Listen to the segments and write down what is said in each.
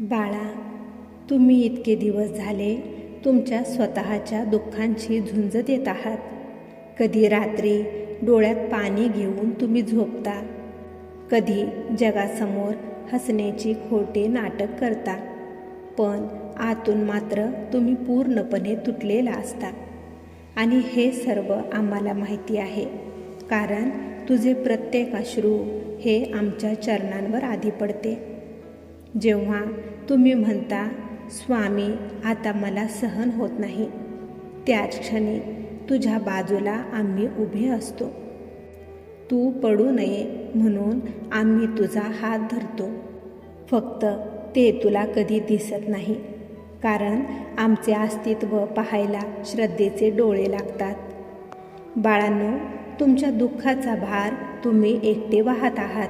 बाळा तुम्ही इतके दिवस झाले तुमच्या स्वतःच्या दुःखांची झुंज देत आहात. कधी रात्री डोळ्यात पाणी घेऊन तुम्ही झोपता कधी जगासमोर हसण्याची खोटे नाटक करता पण आतून मात्र तुम्ही पूर्णपणे तुटलेला असता. आणि हे सर्व आम्हाला माहिती आहे कारण तुझे प्रत्येक अश्रू हे आमच्या चरणांवर आधी पडते. जेव्हा तुम्ही म्हणता स्वामी आता मला सहन होत नाही. त्याच क्षणी तुझ्या बाजूला आम्ही उभे असतो. तू पडू नये म्हणून आम्ही तुझा हात धरतो. फक्त ते तुला कधी दिसत नाही कारण आमचे अस्तित्व पाहायला श्रद्धेचे डोळे लागतात. बाळांनो तुमच्या दुःखाचा भार तुम्ही एकटे वाहत आहात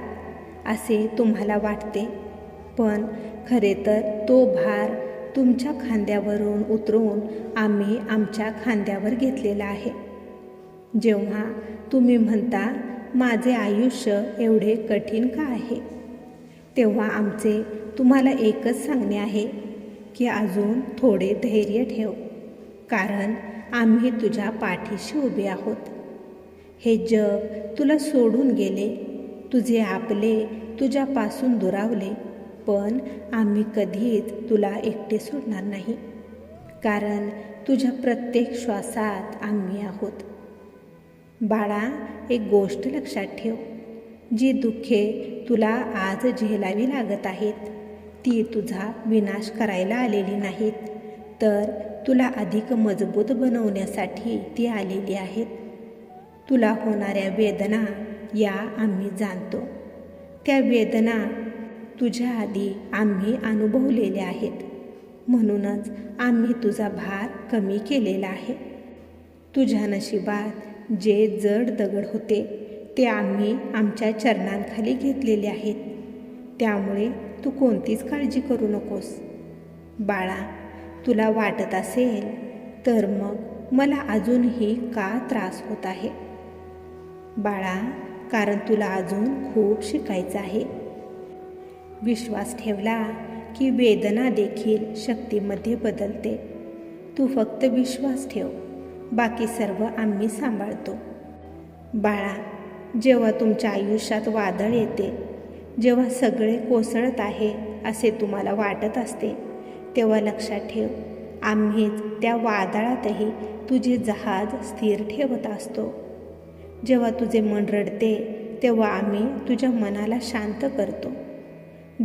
असे तुम्हाला वाटते. पण खरे तर तो भार तुमच्या खांद्यावरून उतरवून आम्ही आमच्या खांद्यावर घेतलेला आहे. जेव्हा तुम्ही म्हणता माझे आयुष्य एवढे कठीण का आहे? तेव्हा आमचे तुम्हाला एकच सांगणे आहे की अजून थोडे धैर्य ठेव कारण आम्ही तुझ्या पाठीशी उभे आहोत. हे जग तुला सोडून गेले तुझे आपले तुझ्यापासून दुरावले पण आम्ही कधीच तुला एकटे सोडणार नाही. कारण तुझ्या प्रत्येक श्वासात आम्ही आहोत. बाळा एक गोष्ट लक्षात ठेव. जी दुःखे तुला आज झेलावी लागत आहेत ती तुझा विनाश करायला आलेली नाहीत. तर तुला अधिक मजबूत बनवण्यासाठी ती आलेली आहेत. तुला होणाऱ्या वेदना या आम्ही जाणतो. त्या वेदना तुझ्या आधी आम्ही अनुभवलेले आहेत. म्हणूनच आम्ही तुझा भार कमी केलेला आहे. तुझ्या नशिबात जे जड दगड होते ते आम्ही आमच्या चरणांखाली घेतलेले आहेत. त्यामुळे तू कोणतीच काळजी करू नकोस. बाळा तुला वाटत असेल तर मग मला अजूनही का त्रास होत आहे? बाळा कारण तुला अजून खूप शिकायचं आहे. विश्वास ठेवला की वेदना देखील शक्तीमध्ये बदलते. तू फक्त विश्वास ठेव बाकी सर्व आम्ही सांभाळतो. बाळा जेव्हा तुमच्या आयुष्यात वादळ येते जेव्हा सगळे कोसळत आहे असे तुम्हाला वाटत असते तेव्हा लक्षात ठेव आम्हीच त्या वादळातही तुझे जहाज स्थिर ठेवत असतो. जेव्हा तुझे मन रडते तेव्हा आम्ही तुझ्या मनाला शांत करतो.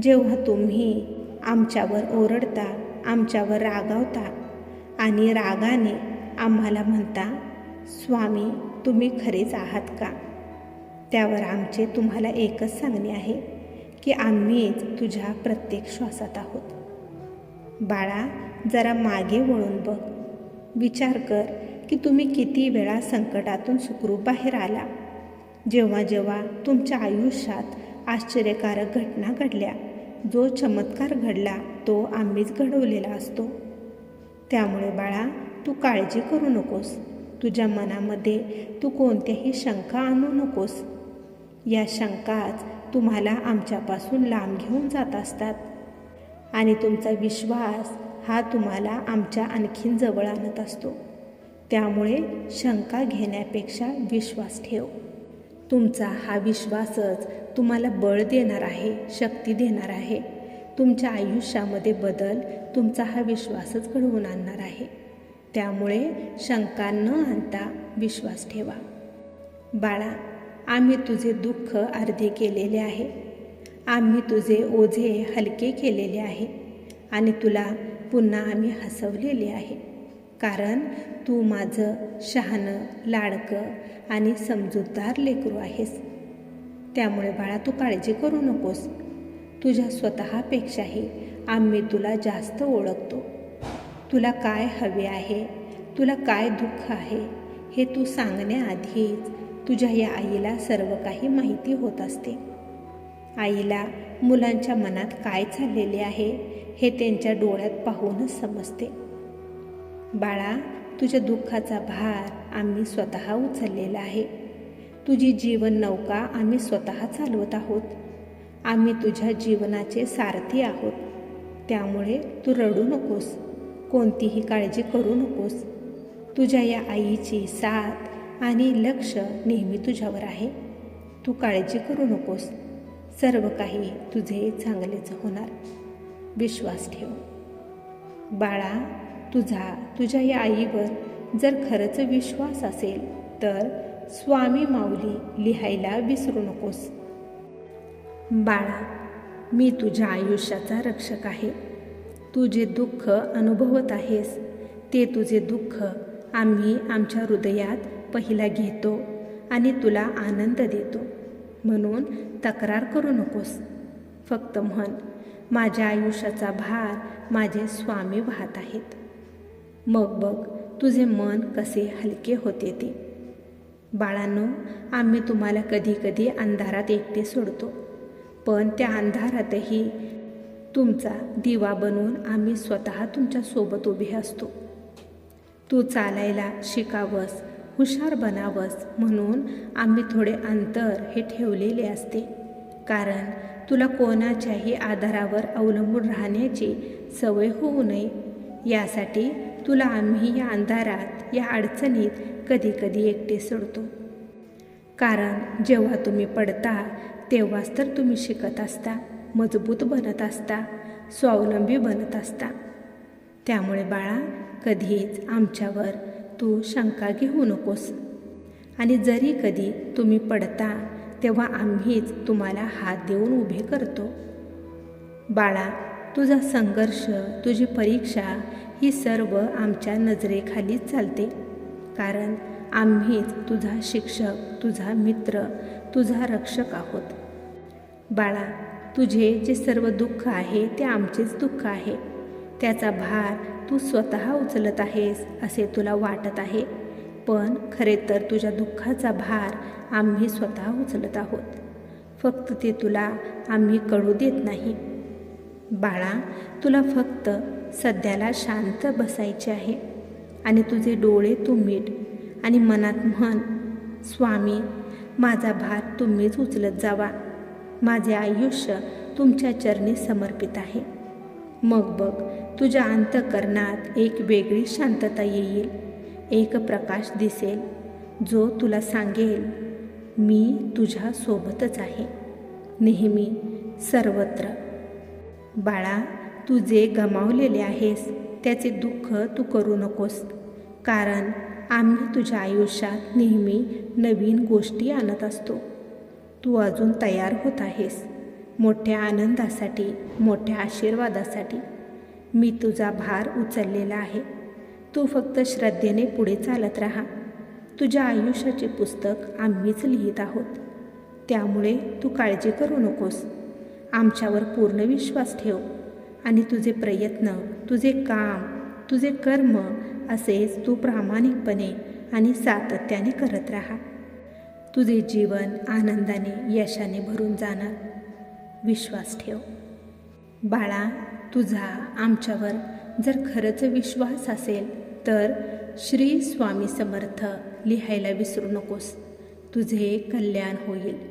जेव्हा तुम्ही आमच्यावर ओरडता आमच्यावर रागावता आणि रागाने आम्हाला म्हणता स्वामी तुम्ही खरेच आहात का? त्यावर आमचे तुम्हाला एकच सांगणे आहे की आम्हीच तुझ्या प्रत्येक श्वासात आहोत. बाळा जरा मागे वळून बघ. विचार कर की तुम्ही किती वेळा संकटातून सुखरूप बाहेर आला. जेव्हा जेव्हा तुमच्या आयुष्यात आश्चर्यकारक घटना घडल्या. जो चमत्कार घडला तो आम्हीच घडवलेला असतो. त्यामुळे बाळा तू काळजी करू नकोस. तुझ्या मनामध्ये तू कोणत्याही शंका आणू नकोस. या शंकाच तुम्हाला आमच्यापासून लांब घेऊन जात असतात. आणि तुमचा विश्वास हा तुम्हाला आमच्या आणखीन जवळ आणत असतो. त्यामुळे शंका घेण्यापेक्षा विश्वास ठेव. तुमचा हा विश्वासच तुम्हाला बळ देणार आहे शक्ती देणार आहे. तुमच्या आयुष्यामध्ये बदल तुमचा हा विश्वासच घडवून आणणार आहे. त्यामुळे शंका न आणता विश्वास ठेवा. बाळा आम्ही तुझे दुःख अर्धे केलेले आहे. आम्ही तुझे ओझे हलके केलेले आहे. आणि तुला पुन्हा आम्ही हसवलेले आहे. कारण तू माझं शहाणं लाडकं आणि समजूतदार लेकरू आहेस. त्यामुळे बाळा तू काळजी करू नकोस. तुझ्या स्वतःपेक्षाही आम्ही तुला जास्त ओळखतो. तुला काय हवे आहे? तुला काय दुःख आहे? हे तू सांगण्याआधीच तुझ्या या आईला सर्व काही माहिती होत असते. आईला मुलांच्या मनात काय चाललेले आहे हे त्यांच्या डोळ्यात पाहूनच समजते. बाळा तुझ्या दुःखाचा भार आम्ही स्वतः उचललेला आहे. तुझी जीवन नौका आम्ही स्वतः चालवत आहोत. आम्ही तुझ्या जीवनाचे सारथी आहोत. त्यामुळे तू रडू नकोस. कोणतीही काळजी करू नकोस. तुझ्या या आईची साथ आणि लक्ष नेहमी तुझ्यावर आहे. तू काळजी करू नकोस. सर्व काही तुझे चांगलेच होणार. विश्वास ठेव. बाळा तुझा तुझ्या या आईवर जर खरंच विश्वास असेल तर स्वामी माऊली लिहायला विसरू नकोस. बाळा मी तुझ्या आयुष्याचा रक्षक आहे. तू जे दुःख अनुभवत आहेस ते तुझे दुःख आम्ही आमच्या हृदयात पहिला घेतो आणि तुला आनंद देतो. म्हणून तक्रार करू नकोस. फक्त म्हण माझ्या आयुष्याचा भार माझे स्वामी वाहत आहेत. मग बघ तुझे मन कसे हलके होते ते. बाळांनो आम्ही तुम्हाला कधी कधी अंधारात एकटे सोडतो. पण त्या अंधारातही तुमचा दिवा बनवून आम्ही स्वतः तुमच्यासोबत उभे असतो. तू चालायला शिकावंस हुशार बनावंस म्हणून आम्ही थोडे अंतर हे ठेवलेले असते. कारण तुला कोणाच्याही आधारावर अवलंबून राहण्याची सवय होऊ नये. यासाठी तुला आम्ही या अंधारात या अडचणीत कधी कधी एकटे सोडतो. कारण जेव्हा तुम्ही पडता तेव्हाच तर तुम्ही शिकत असता मजबूत बनत असता स्वावलंबी बनत असता. त्यामुळे बाळा कधीच आमच्यावर तू शंका घेऊ नकोस. आणि जरी कधी तुम्ही पडता तेव्हा आम्हीच तुम्हाला हात देऊन उभे करतो. बाळा तुझा संघर्ष तुझी परीक्षा ही सर्व आमच्या नजरेखालीच चालते. कारण आम्हीच तुझा शिक्षक तुझा मित्र तुझा रक्षक आहोत. बाळा तुझे जे सर्व दुःख आहे ते आमचेच दुःख आहे. त्याचा भार तू स्वतः उचलत आहेस असे तुला वाटत आहे. पण खरे तर तुझ्या दुःखाचा भार आम्ही स्वतः उचलत आहोत. फक्त ते तुला आम्ही कळू देत नाही. बाळा तुला फक्त सध्याला शांत बसायचे आहे आणि तुझे डोळे तू आणि मनात म्हण स्वामी माझा भार तुम्हीच उचलत जावा. माझे आयुष्य तुमच्या चरणी समर्पित आहे. मग बघ तुझ्या अंतकरणात एक वेगळी शांतता येईल एक प्रकाश दिसेल जो तुला सांगेल मी तुझ्यासोबतच आहे. नेहमी सर्वत्र बाळा तू जे गमावलेले आहेस त्याचे दुःख तू करू नकोस. कारण आम्ही तुझ्या आयुष्यात नेहमी नवीन गोष्टी आणत असतो. तू अजून तयार होत आहेस. मोठ्या आनंदासाठी मोठ्या आशीर्वादासाठी. मी तुझा भार उचललेला आहे. तू फक्त श्रद्धेने पुढे चालत राहा. तुझ्या आयुष्याचे पुस्तक आम्हीच लिहित आहोत. त्यामुळे तू काळजी करू नकोस. आमच्यावर पूर्ण विश्वास ठेव आणि तुझे प्रयत्न तुझे काम तुझे कर्म असेच तू प्रामाणिकपणे आणि सातत्याने करत राहा. तुझे जीवन आनंदाने यशाने भरून जाणार. विश्वास ठेव. बाळा तुझा आमच्यावर जर खरंच विश्वास असेल तर श्री स्वामी समर्थ लिहायला विसरू नकोस. तुझे कल्याण होईल.